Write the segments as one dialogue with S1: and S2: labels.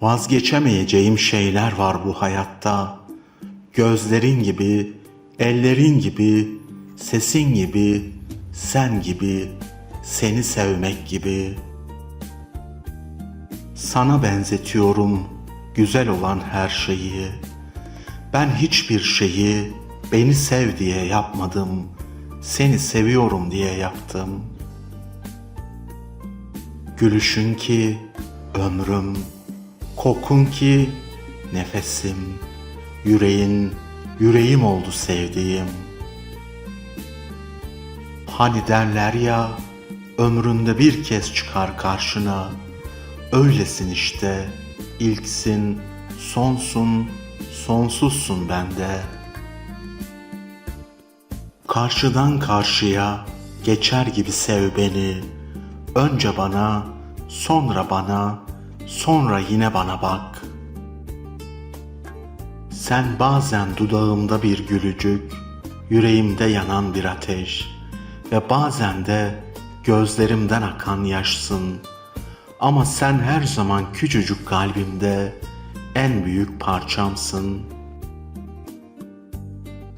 S1: Vazgeçemeyeceğim şeyler var bu hayatta. Gözlerin gibi, ellerin gibi, sesin gibi, sen gibi, seni sevmek gibi. Sana benzetiyorum güzel olan her şeyi. Ben hiçbir şeyi beni sev diye yapmadım. Seni seviyorum diye yaptım. Gülüşün ki ömrüm, kokun ki nefesim, yüreğin yüreğim oldu sevdiğim. Hani derler ya ömründe bir kez çıkar karşına. Öylesin işte, ilksin, sonsun, sonsuzsun bende. Karşıdan karşıya geçer gibi sev beni. Önce bana, sonra bana, sonra yine bana bak. Sen bazen dudağımda bir gülücük, yüreğimde yanan bir ateş ve bazen de gözlerimden akan yaşsın. Ama sen her zaman küçücük kalbimde en büyük parçamsın.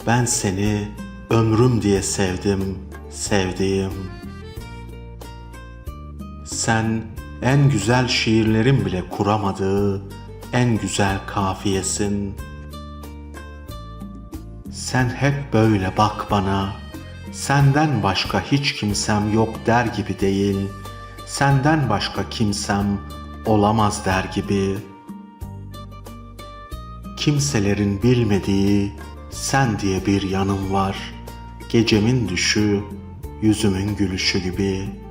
S1: Ben seni ömrüm diye sevdim, sevdiğim. Sen en güzel şiirlerin bile kuramadığı en güzel kafiyesin. Sen hep böyle bak bana, senden başka hiç kimsem yok der gibi değil, senden başka kimsem olamaz der gibi. Kimselerin bilmediği sen diye bir yanım var, gecemin düşü, yüzümün gülüşü gibi.''